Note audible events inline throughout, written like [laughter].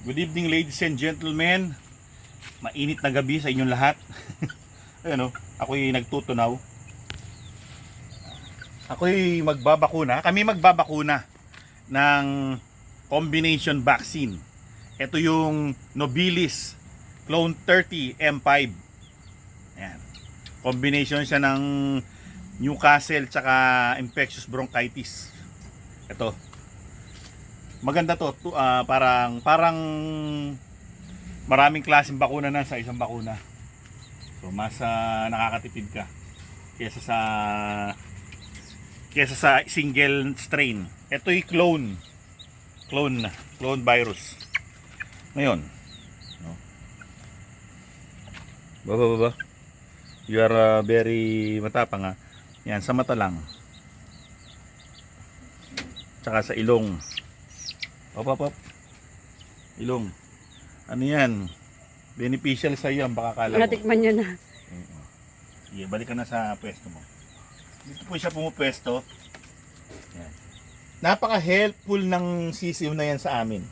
Good evening ladies and gentlemen. Mainit na gabi sa inyong lahat. [laughs] Ayun oh, ako'y nagtutunaw. Ako'y magbabakuna. Kami magbabakuna ng combination vaccine. Ito yung Nobilis Clone 30 M5. Ayan. Combination siya ng Newcastle tsaka infectious bronchitis. Ito. Maganda to, to ah, parang parang maraming klaseng bakuna na sa isang bakuna. So mas ah, nakakatipid ka kaysa sa kaysa sa single strain. Ito yung clone. Clone na. Clone virus. Ngayon. No? Baba, baba. You are ah, very matapang ha. Yan, sa mata lang. Tsaka sa ilong. Op, op, op. Ilong. Ano yan? Beneficial sa iyo, baka kala mo. Natikman niya na. Oo. Sige, balik ka na sa pwesto mo. Dito po siya pumupwesto. Yan. Napaka-helpful ng sisiw na yan sa amin.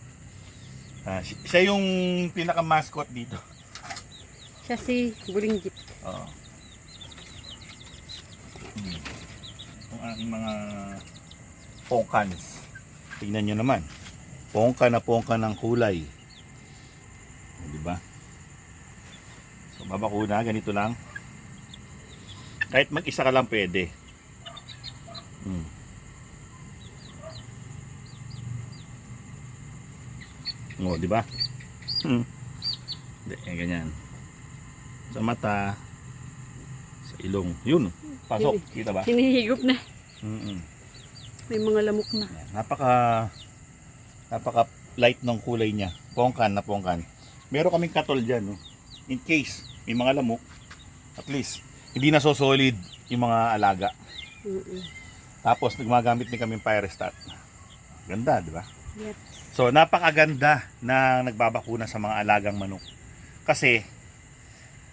Ah, si- siya yung pinaka-mascot dito. Siya si Bulinggit. Oo. Hmm. Ang aking mga pongkans. Tingnan nyo naman. Pongka na pongka ng kulay. O, Di ba? So, babakuna, ganito lang. Kahit mag-isa ka lang pwede. Hmm. O, di ba? Hmm. Hindi, eh, ganyan. Sa mata, sa ilong. Yun, pasok. Kita ba? Hinihigop na. Mm-mm. May mga lamok na. Napaka napaka light ng kulay niya. Pongkan na pongkan. Meron kaming katol diyan, no. In case may mga lamok, at least hindi na so solid yung mga alaga. Mm-mm. Tapos nagmagamit din kami Pyrestat. Ganda, di ba? Yep. So napakaganda na nagbabakuna sa mga alagang manok. Kasi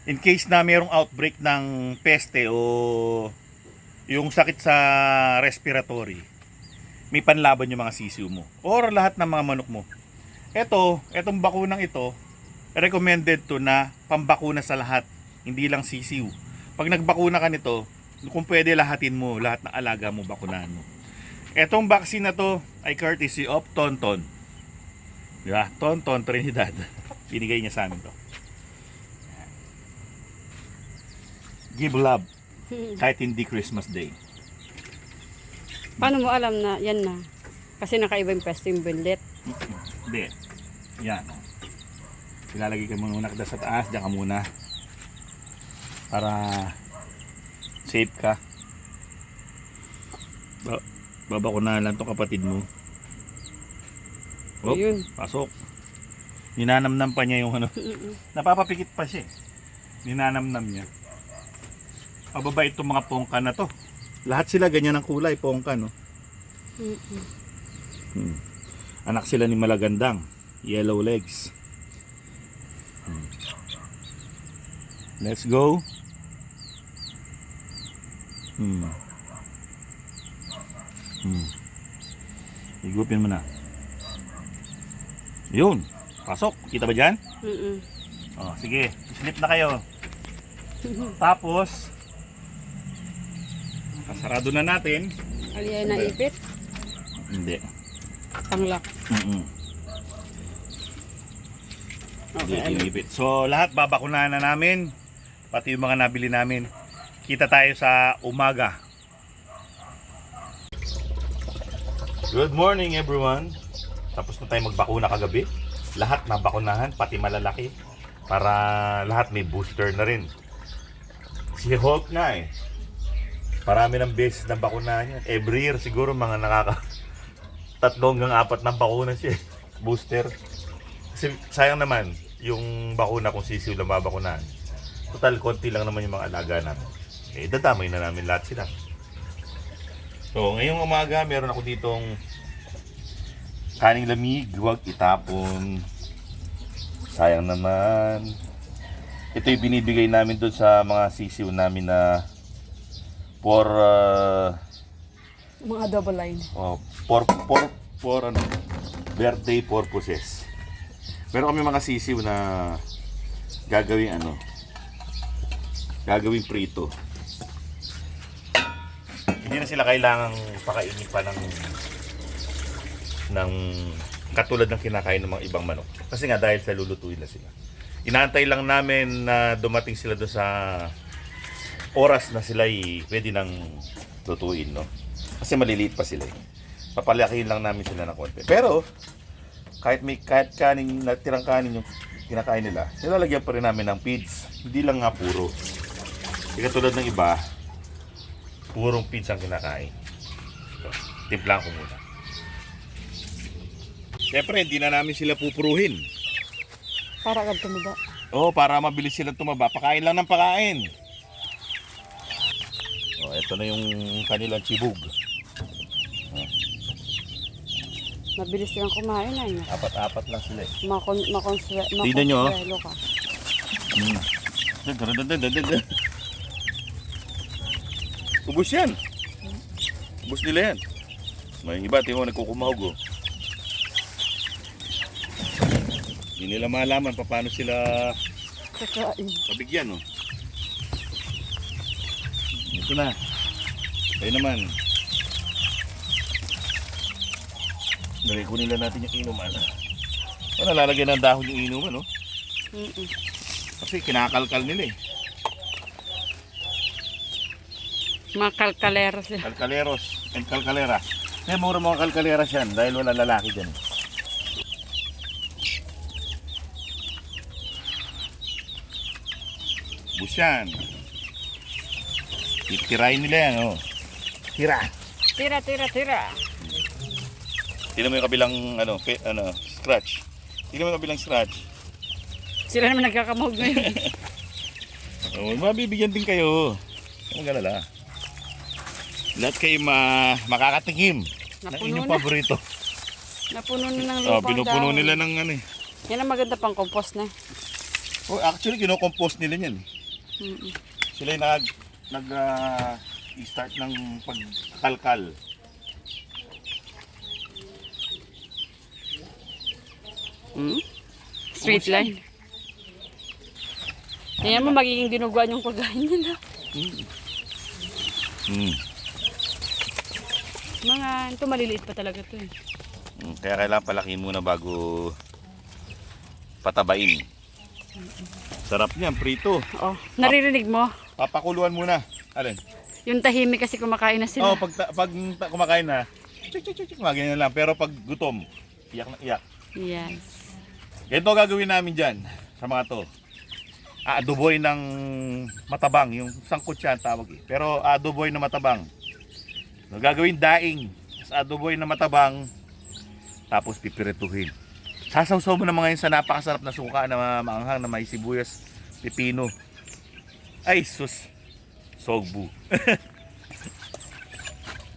in case na mayroong outbreak ng peste o yung sakit sa respiratory, may panlaban yung mga sisiw mo or lahat ng mga manok mo. Ito, etong bakunang ito, recommended to na pambakuna sa lahat, hindi lang sisiw. Pag nagbakuna ka nito, kung pwede lahatin mo, lahat ng alaga mo, bakunahan mo. Etong vaccine na to ay courtesy of Tonton. Di ba? Tonton Trinidad. [laughs] Binigay niya sa amin to. Give love [laughs] kahit hindi Christmas Day. Paano mo alam na yan na? Kasi nakaiba yung pwesto yung bundet. Hindi. Yan. Ilalagay ka muna kada sa taas. Diyan ka muna. Para safe ka. Ba baba ko na lang to kapatid mo. Oh, Ayun. pasok. Ninanamnam pa niya yung ano. Napapapikit pa siya. eh. Ninanamnam niya. Pababa itong mga pongka na to. Lahat sila ganyan ang kulay, pongka no. Mm-mm. Hmm. Anak sila ni Malagandang. Yellow legs. Hmm. Let's go. Hmm. Hmm. Igupin mo na. Yun. Pasok. Kita ba dyan? Mm-mm. Oh, sige. Slip na kayo. Tapos, kasarado na natin. Aliyay na ipit. Hindi. Tanglak. Mm-mm. Hindi, Okay. ano? inipit. So, lahat babakunahan na namin. Pati yung mga nabili namin. Kita tayo sa umaga. Good morning everyone. Tapos na tayo magbakuna kagabi. Lahat nabakunahan, pati malalaki. Para lahat may booster na rin. Si Hulk na eh. Parami ng beses na bakunahan niya. Every year siguro mga nakaka [laughs] tatlo hanggang apat na bakuna siya. eh. Booster. Kasi sayang naman yung bakuna kung sisiw lang babakunahan. Total, konti lang naman yung mga alaga namin. Eh, dadamay na namin lahat sila. So, ngayong umaga, meron ako ditong kaning lamig, huwag itapon. Sayang naman. Ito yung binibigay namin doon sa mga sisiw namin na for uh, Mga double line. Oh, for for for ano, birthday purposes. Meron kami mga sisiw na gagawin ano, gagawin prito. Hindi na sila kailangang pakainin pa ng ng katulad ng kinakain ng mga ibang manok. Kasi nga dahil sa lulutuin na sila. Inaantay lang namin na dumating sila doon sa oras na sila pwede nang lutuin, no? Kasi maliliit pa sila eh. Papalakihin lang namin sila ng konti. Pero, kahit may kahit kanin, natirang kanin yung kinakain nila, nilalagyan pa rin namin ng feeds. Hindi lang nga puro. Hindi katulad ng iba, purong feeds ang kinakain. Ito, timplang ko muna. Siyempre, hindi na namin sila pupuruhin. Para agad tumaba. Oo, para mabilis silang tumaba. Pakain lang ng pakain. Ito na yung kanilang chibug. Mabilis silang kumain ay. Apat-apat lang sila eh. Makon, makonswe, Tingnan nyo, oh. makonsuelo ka. Mm. Ubus yan. Ubus nila yan. May iba, tingin mo, nagkukumahog oh. Hindi nila malaman pa paano sila Kakain. pabigyan oh. Ito na. Tayo naman. Dali, lang natin yung inuman. Ano, lalagyan ng dahon yung inuman, oh. Mm-mm. Kasi kinakalkal nila eh. Mga kalkalero sila. Kalkaleros and kalkalera. Kaya mura mga kalkaleras yan dahil wala lalaki dyan. Bus yan. Titirahin nila yan, oh. Tira. Tira, tira, tira. Tingnan mo yung kabilang, ano, pe, ano, scratch. Tingnan mo yung kabilang scratch. Sila naman nagkakamahog ngayon. [laughs] Oh, mabibigyan din kayo. Huwag galala. Lahat kayo ma makakatikim ng Napuno inyong na. paborito. Napuno na ng Oh, lupang pinupuno dahon. nila ng ano eh. Yan ang maganda pang compost na. Oh, actually, kinokompost nila yan. Mm-mm. Sila yung nag, nag ah, start ng pagkalkal. Hmm? Straight line. Tingnan mo magiging dinuguan yung pagkain nila. Mm. Mga, ito maliliit pa talaga to eh. Mm, Kaya kailangan palakihin muna bago patabain. Sarap niyan, prito. Oh, naririnig mo? Papakuluan muna. Alin? Yung tahimik kasi kumakain na sila. Oh, pag, ta- pag ta- kumakain na, chik chik chik chik, ganyan lang. Pero pag gutom, iyak na iyak. Yes. Ganito gagawin namin dyan sa mga to. Aadoboy ng matabang, yung sangkot siya ang tawag eh. Pero aadoboy na matabang. So, gagawin daing, tapos aadoboy na matabang, tapos pipirituhin. Sasawsaw mo na mga yun sa napakasarap na suka na maanghang na may sibuyas, pipino. Ay, sus. Sogbu. [laughs]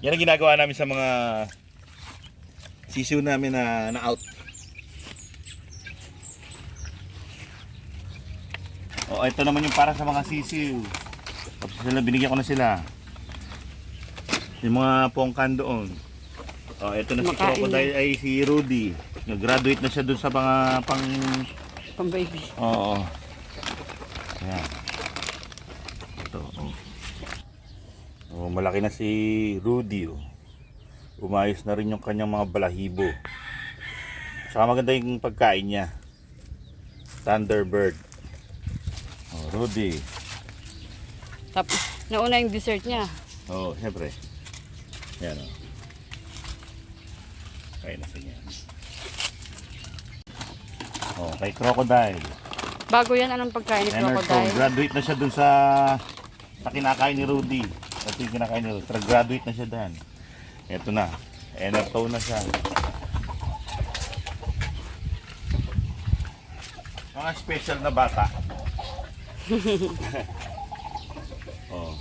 Yan ang ginagawa namin sa mga sisiw namin na, na out. Oh, ito naman yung para sa mga sisiw. Tapos sila, binigyan ko na sila. Yung mga pongkan doon. Oh, ito na si Makain Crocodile ay si Rudy. Nag-graduate na siya doon sa mga pang... Pang baby. Oo. Ayan. Ito, oh. Oh, malaki na si Rudy, oh. Umayos na rin yung kanyang mga balahibo. Saka maganda yung pagkain niya. Thunderbird. Oh, Rudy. Tapos, nauna yung dessert niya. Oo, oh, siyempre. Yan o. Kain na sa niya. Oh, kay Crocodile. Bago yan, anong pagkain ni. Crocodile? Graduate na siya dun sa sa kinakain ni Rudy. Ito yung kinakain ni Rudy. Tra- Graduate na siya dyan. Ito na. Enerto na siya. Mga special na bata. [laughs] oh.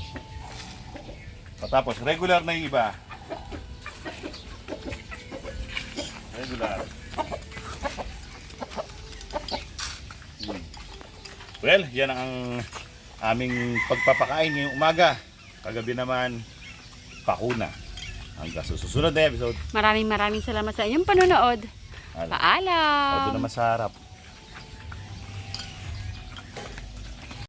Patapos, regular na yung iba. Regular. Hmm. Well, yan ang aming pagpapakain ngayong umaga. Kagabi naman, pakuna. Hanggang sa susunod na episode. Maraming maraming salamat sa inyong panonood. Ano? Paalam! O, doon naman sa harap.